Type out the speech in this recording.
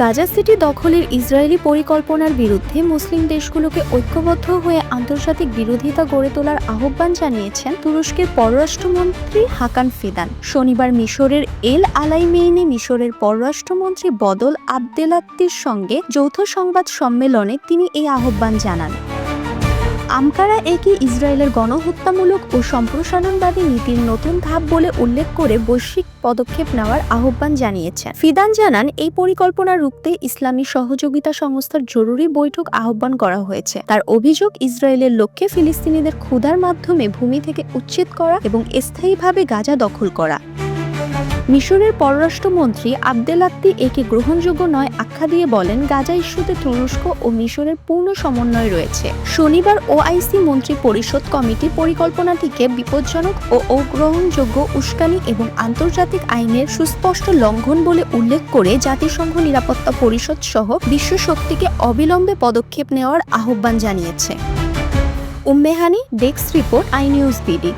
Gaza city দখলের Israeli পরিকল্পনার বিরুদ্ধে মুসলিম দেশগুলোকে ঐক্যবদ্ধ হয়ে আন্তর্জাতিক বিরোধিতা গড়ে তোলার আহ্বান জানিয়েছেন তুরস্কের পররাষ্ট্রমন্ত্রী হাকান ফিদান। শনিবার মিশরের এল আলাইমেইনে মিশরের পররাষ্ট্রমন্ত্রী বদল আবদেলাত্তির সঙ্গে যৌথ সংবাদ সম্মেলনে তিনি এই আহ্বান জানান। আঙ্কারা একে ইসরায়েলের গণহত্যামূলক ও সম্প্রসারণবাদী নীতির নতুন ধাপ বলে উল্লেখ করে বৈশ্বিক পদক্ষেপ নেওয়ার আহ্বান জানিয়েছেন। ফিদান জানান, এই পরিকল্পনা রুখতে ইসলামী সহযোগিতা সংস্থার জরুরি বৈঠক আহ্বান করা হয়েছে। তার অভিযোগ, ইসরায়েলের লক্ষ্যে ফিলিস্তিনিদের ক্ষুধার মাধ্যমে ভূমি থেকে উচ্ছেদ করা এবং স্থায়ীভাবে গাজা দখল করা। মিশরের পররাষ্ট্রমন্ত্রী আবদেলাত্তি একে গ্রহণযোগ্য নয় আখ্যা দিয়ে বলেন, গাজা ইস্যুতে তুরস্ক ও মিশরের পূর্ণ সমন্বয় রয়েছে। শনিবার ওআইসি মন্ত্রী পরিষদ কমিটি পরিকল্পনাটিকে বিপজ্জনক ও অগ্রহণযোগ্য উস্কানি এবং আন্তর্জাতিক আইনের সুস্পষ্ট লঙ্ঘন বলে উল্লেখ করে জাতিসংঘ নিরাপত্তা পরিষদ সহ বিশ্ব শক্তিকে অবিলম্বে পদক্ষেপ নেওয়ার আহ্বান জানিয়েছে। Ummehani desk report, I news BD.